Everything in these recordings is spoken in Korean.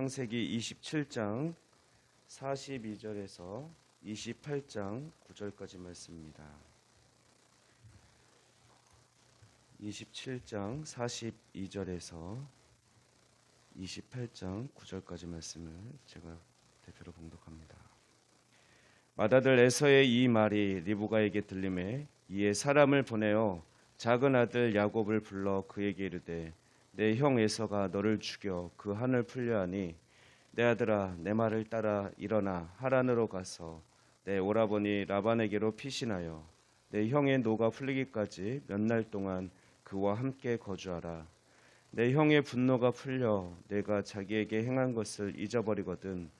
창세기 27장 42절에서 28장 9절까지 말씀입니다. 27장 42절에서 28장 9절까지 말씀을 제가 대표로 봉독합니다. 맏아들 에서의 이 말이 리브가에게 들림에 이에 사람을 보내어 작은 아들 야곱을 불러 그에게 이르되 내 형 에서가 너를 죽여 그 한을 풀려 하니 내 아들아 내 말을 따라 일어나 하란으로 가서 내 오라버니 라반에게로 피신하여 내 형의 노가 풀리기까지 몇 날 동안 그와 함께 거주하라. 내 형의 분노가 풀려 내가 자기에게 행한 것을 잊어버리거든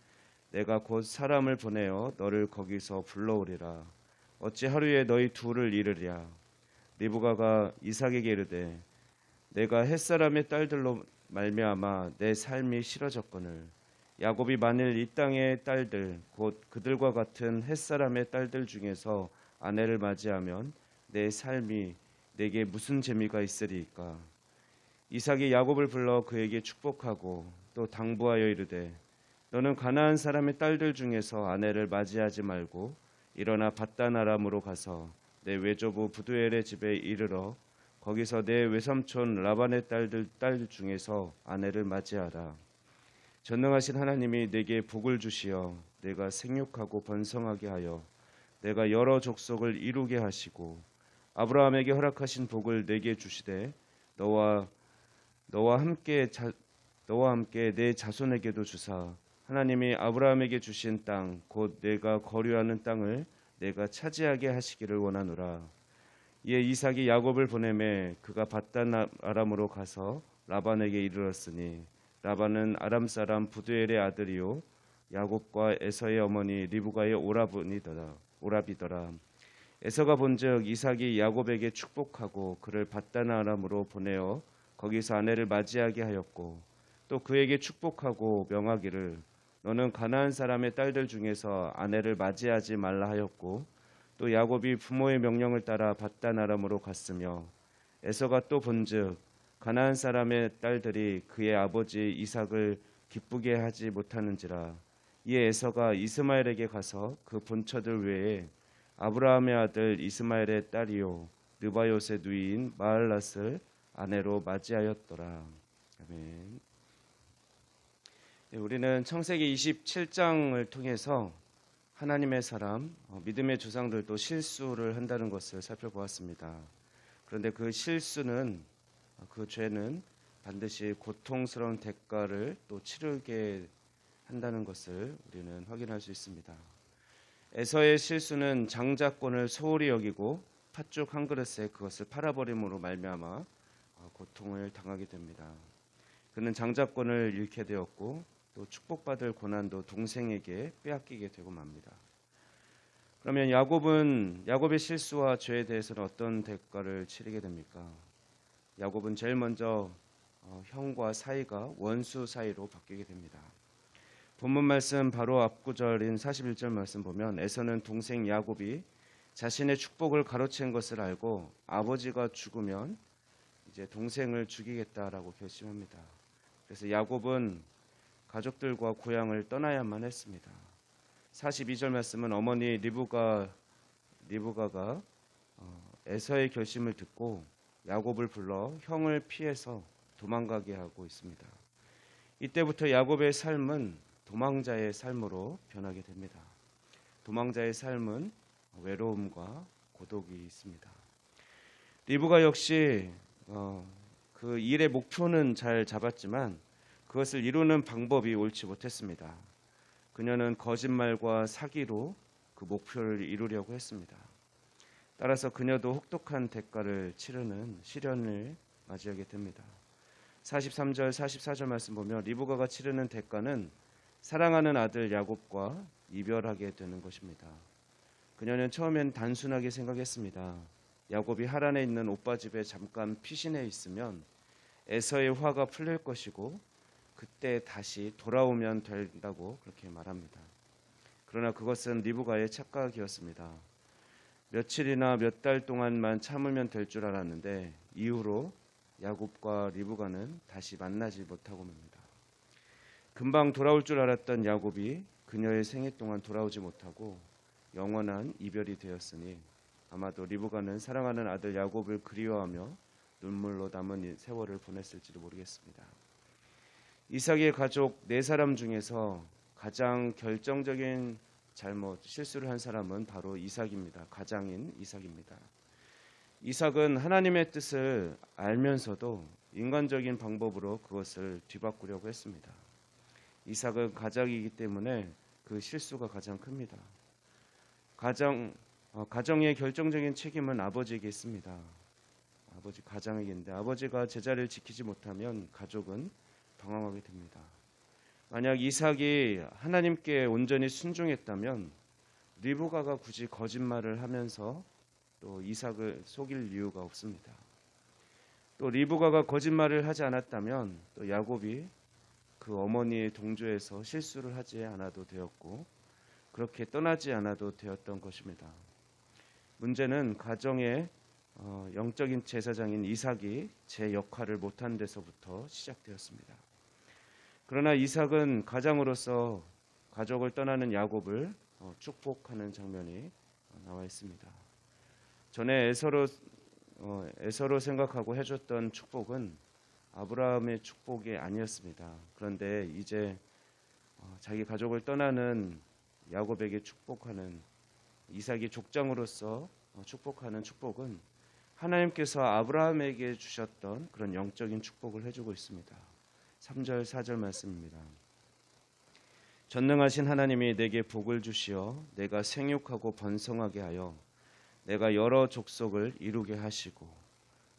내가 곧 사람을 보내어 너를 거기서 불러오리라. 어찌 하루에 너희 둘을 이르랴? 리브가가 이삭에게 이르되 내가 햇사람의 딸들로 말미암아 내 삶이 싫어졌거늘. 야곱이 만일 이 땅의 딸들 곧 그들과 같은 햇사람의 딸들 중에서 아내를 맞이하면 내 삶이 내게 무슨 재미가 있으리이까? 이삭이 야곱을 불러 그에게 축복하고 또 당부하여 이르되 너는 가나안 사람의 딸들 중에서 아내를 맞이하지 말고 일어나 바다나람으로 가서 내 외조부 부두엘의 집에 이르러 거기서 내 외삼촌 라반의 딸들 딸 중에서 아내를 맞이하라. 전능하신 하나님이 내게 복을 주시어 내가 생육하고 번성하게 하여 내가 여러 족속을 이루게 하시고 아브라함에게 허락하신 복을 내게 주시되 너와 너와 함께 자, 너와 함께 내 자손에게도 주사 하나님이 아브라함에게 주신 땅 곧 내가 거류하는 땅을 내가 차지하게 하시기를 원하노라. 이에 이삭이 야곱을 보내매 그가 바단 아람으로 가서 라반에게 이르렀으니 라반은 아람 사람 부두엘의 아들이요 야곱과 에서의 어머니 리브가의 오라버니더라 오라비더라. 에서가 본즉 이삭이 야곱에게 축복하고 그를 바단 아람으로 보내어 거기서 아내를 맞이하게 하였고 또 그에게 축복하고 명하기를 너는 가나안 사람의 딸들 중에서 아내를 맞이하지 말라 하였고 또 야곱이 부모의 명령을 따라 바단 아람으로 갔으며 에서가 또 본즉 가나안 사람의 딸들이 그의 아버지 이삭을 기쁘게 하지 못하는지라 이에 에서가 이스마엘에게 가서 그 본처들 외에 아브라함의 아들 이스마엘의 딸이요 느바요의 누이인 마을랏을 아내로 맞이하였더라. 아멘. 네, 우리는 청세기 27장을 통해서 하나님의 사람, 어, 믿음의 조상들도 실수를 한다는 것을 살펴보았습니다. 그런데 그 실수는 어, 그 죄는 반드시 고통스러운 대가를 또 치르게 한다는 것을 우리는 확인할 수 있습니다. 에서의 실수는 장자권을 소홀히 여기고 팥죽 한 그릇에 그것을 팔아버림으로 말미암아 어, 고통을 당하게 됩니다. 그는 장자권을 잃게 되었고 또 축복받을 고난도 동생에게 빼앗기게 되고 맙니다. 그러면 야곱은 야곱의 실수와 죄에 대해서는 어떤 대가를 치르게 됩니까? 야곱은 제일 먼저 어, 형과 사이가 원수 사이로 바뀌게 됩니다. 본문 말씀 바로 앞구절인 41절 말씀 보면 에서는 동생 야곱이 자신의 축복을 가로챈 것을 알고 아버지가 죽으면 이제 동생을 죽이겠다라고 결심합니다. 그래서 야곱은 가족들과 고향을 떠나야만 했습니다. 42절 말씀은 어머니 리브가 리브가가 어, 에서의 결심을 듣고 야곱을 불러 형을 피해서 도망가게 하고 있습니다. 이때부터 야곱의 삶은 도망자의 삶으로 변하게 됩니다. 도망자의 삶은 외로움과 고독이 있습니다. 리브가 역시 어, 그 일의 목표는 잘 잡았지만 그것을 이루는 방법이 옳지 못했습니다. 그녀는 거짓말과 사기로 그 목표를 이루려고 했습니다. 따라서 그녀도 혹독한 대가를 치르는 시련을 맞이하게 됩니다. 43절 44절 말씀 보면 리브가가 치르는 대가는 사랑하는 아들 야곱과 이별하게 되는 것입니다. 그녀는 처음엔 단순하게 생각했습니다. 야곱이 하란에 있는 오빠 집에 잠깐 피신해 있으면 에서의 화가 풀릴 것이고 그때 다시 돌아오면 된다고 그렇게 말합니다. 그러나 그것은 리브가의 착각이었습니다. 며칠이나 몇 달 동안만 참으면 될 줄 알았는데 이후로 야곱과 리브가는 다시 만나지 못하고 맙니다. 금방 돌아올 줄 알았던 야곱이 그녀의 생애 동안 돌아오지 못하고 영원한 이별이 되었으니 아마도 리브가는 사랑하는 아들 야곱을 그리워하며 눈물로 이 세월을 보냈을지도 모르겠습니다. 이삭의 가족 네 사람 중에서 가장 결정적인 잘못 실수를 한 사람은 바로 이삭입니다. 가장인 이삭입니다. 이삭은 하나님의 뜻을 알면서도 인간적인 방법으로 그것을 뒤바꾸려고 했습니다. 이삭은 가장이기 때문에 그 실수가 가장 큽니다. 가정 어, 가정의 결정적인 책임은 아버지에게 있습니다. 아버지 가장에게인데 아버지가 제자를 지키지 못하면 가족은 방황하게 됩니다. 만약 이삭이 하나님께 온전히 순종했다면 리브가가 굳이 거짓말을 하면서 또 이삭을 속일 이유가 없습니다. 또 리브가가 거짓말을 하지 않았다면 또 야곱이 그 어머니의 동조에서 실수를 하지 않아도 되었고 그렇게 떠나지 않아도 되었던 것입니다. 문제는 가정의 어, 영적인 제사장인 이삭이 제 역할을 못한 데서부터 시작되었습니다. 그러나 이삭은 가장으로서 가족을 떠나는 야곱을 어, 축복하는 장면이 어, 나와 있습니다. 전에 에서로 어, 에서로 생각하고 해줬던 축복은 아브라함의 축복이 아니었습니다. 그런데 이제 어, 자기 가족을 떠나는 야곱에게 축복하는 이삭이 족장으로서 어, 축복하는 축복은 하나님께서 아브라함에게 주셨던 그런 영적인 축복을 해주고 있습니다. 3절 4절 말씀입니다. 전능하신 하나님이 내게 복을 주시어 내가 생육하고 번성하게 하여 내가 여러 족속을 이루게 하시고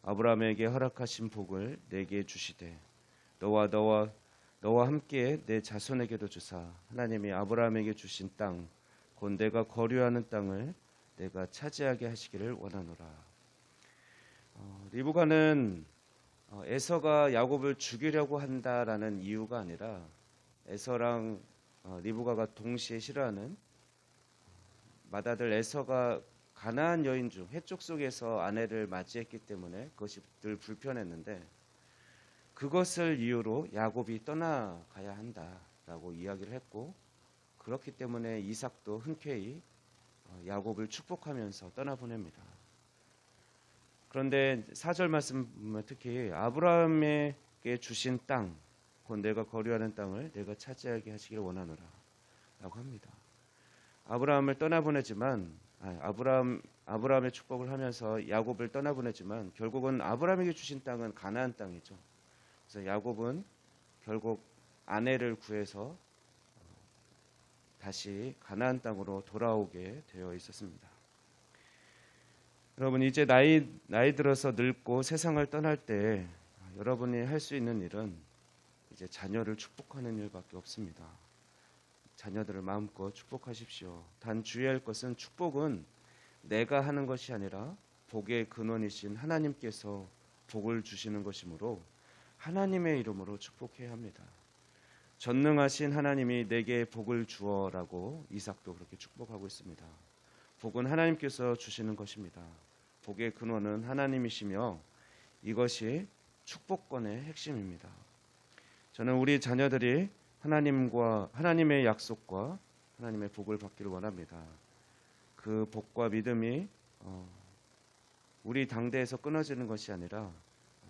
아브라함에게 허락하신 복을 내게 주시되 너와 너와 너와 함께 내 자손에게도 주사 하나님이 아브라함에게 주신 땅 곧 내가 거류하는 땅을 내가 차지하게 하시기를 원하노라. 어, 리브가는 어, 에서가 야곱을 죽이려고 한다라는 이유가 아니라 에서랑 어, 리브가가 동시에 싫어하는 맏아들 에서가 가나안 여인 중 해쪽 속에서 아내를 맞이했기 때문에 그것이 늘 불편했는데 그것을 이유로 야곱이 떠나가야 한다라고 이야기를 했고 그렇기 때문에 이삭도 흔쾌히 어, 야곱을 축복하면서 떠나보냅니다. 그런데 사절 말씀 보면 특히 아브라함에게 주신 땅, 곧 내가 거류하는 땅을 내가 차지하게 하시기를 원하노라 라고 합니다. 아브라함을 떠나보내지만 아, 아브라함 아브라함의 축복을 하면서 야곱을 떠나보내지만 결국은 아브라함에게 주신 땅은 가나안 땅이죠. 그래서 야곱은 결국 아내를 구해서 다시 가나안 땅으로 돌아오게 되어 있었습니다. 여러분 이제 나이 나이 들어서 늙고 세상을 떠날 때 여러분이 할 수 있는 일은 이제 자녀를 축복하는 일밖에 없습니다. 자녀들을 마음껏 축복하십시오. 단 주의할 것은 축복은 내가 하는 것이 아니라 복의 근원이신 하나님께서 복을 주시는 것이므로 하나님의 이름으로 축복해야 합니다. 전능하신 하나님이 내게 복을 주어라고 이삭도 그렇게 축복하고 있습니다. 복은 하나님께서 주시는 것입니다. 복의 근원은 하나님이시며 이것이 축복권의 핵심입니다. 저는 우리 자녀들이 하나님과 하나님의 약속과 하나님의 복을 받기를 원합니다. 그 복과 믿음이 어, 우리 당대에서 끊어지는 것이 아니라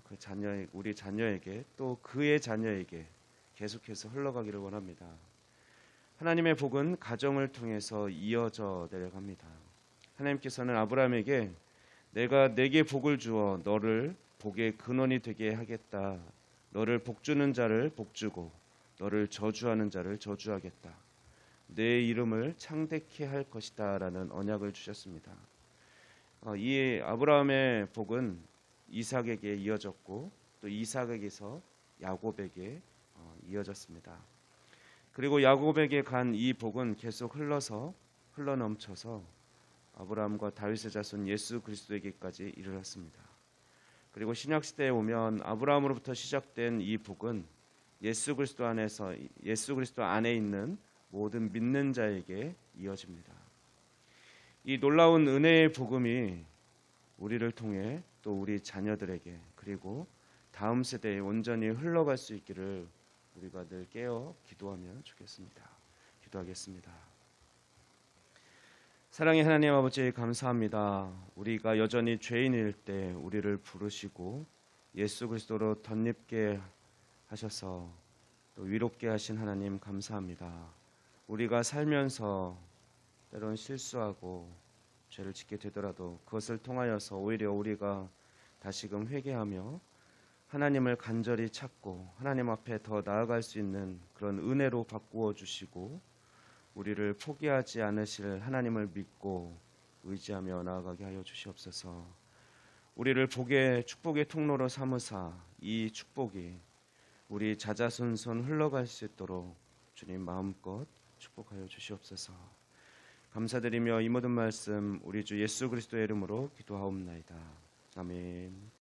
그 자녀 우리 자녀에게 또 그의 자녀에게 계속해서 흘러가기를 원합니다. 하나님의 복은 가정을 통해서 이어져 내려갑니다. 하나님께서는 아브라함에게 내가 내게 복을 주어 너를 복의 근원이 되게 하겠다. 너를 복주는 자를 복주고 너를 저주하는 자를 저주하겠다. 내 이름을 창대케 할 것이다 라는 언약을 주셨습니다. 어, 이 아브라함의 복은 이삭에게 이어졌고 또 이삭에게서 야곱에게 어, 이어졌습니다. 그리고 야곱에게 간 이 복은 계속 흘러서 흘러 넘쳐서 아브라함과 다윗의 자손 예수 그리스도에게까지 이르렀습니다. 그리고 신약 시대에 오면 아브라함으로부터 시작된 이 복은 예수 그리스도 안에서 예수 그리스도 안에 있는 모든 믿는 자에게 이어집니다. 이 놀라운 은혜의 복음이 우리를 통해 또 우리 자녀들에게 그리고 다음 세대에 온전히 흘러갈 수 있기를 우리가 늘 깨어 기도하면 좋겠습니다. 기도하겠습니다. 사랑의 하나님 아버지 감사합니다. 우리가 여전히 죄인일 때 우리를 부르시고 예수 그리스도로 덧입게 하셔서 또 위롭게 하신 하나님 감사합니다. 우리가 살면서 때론 실수하고 죄를 짓게 되더라도 그것을 통하여서 오히려 우리가 다시금 회개하며 하나님을 간절히 찾고 하나님 앞에 더 나아갈 수 있는 그런 은혜로 바꾸어 주시고 우리를 포기하지 않으실 하나님을 믿고 의지하며 나아가게 하여 주시옵소서. 우리를 복의 축복의 통로로 삼으사 이 축복이 우리 자자손손 흘러갈 수 있도록 주님 마음껏 축복하여 주시옵소서. 감사드리며 이 모든 말씀 우리 주 예수 그리스도의 이름으로 기도하옵나이다. 아멘.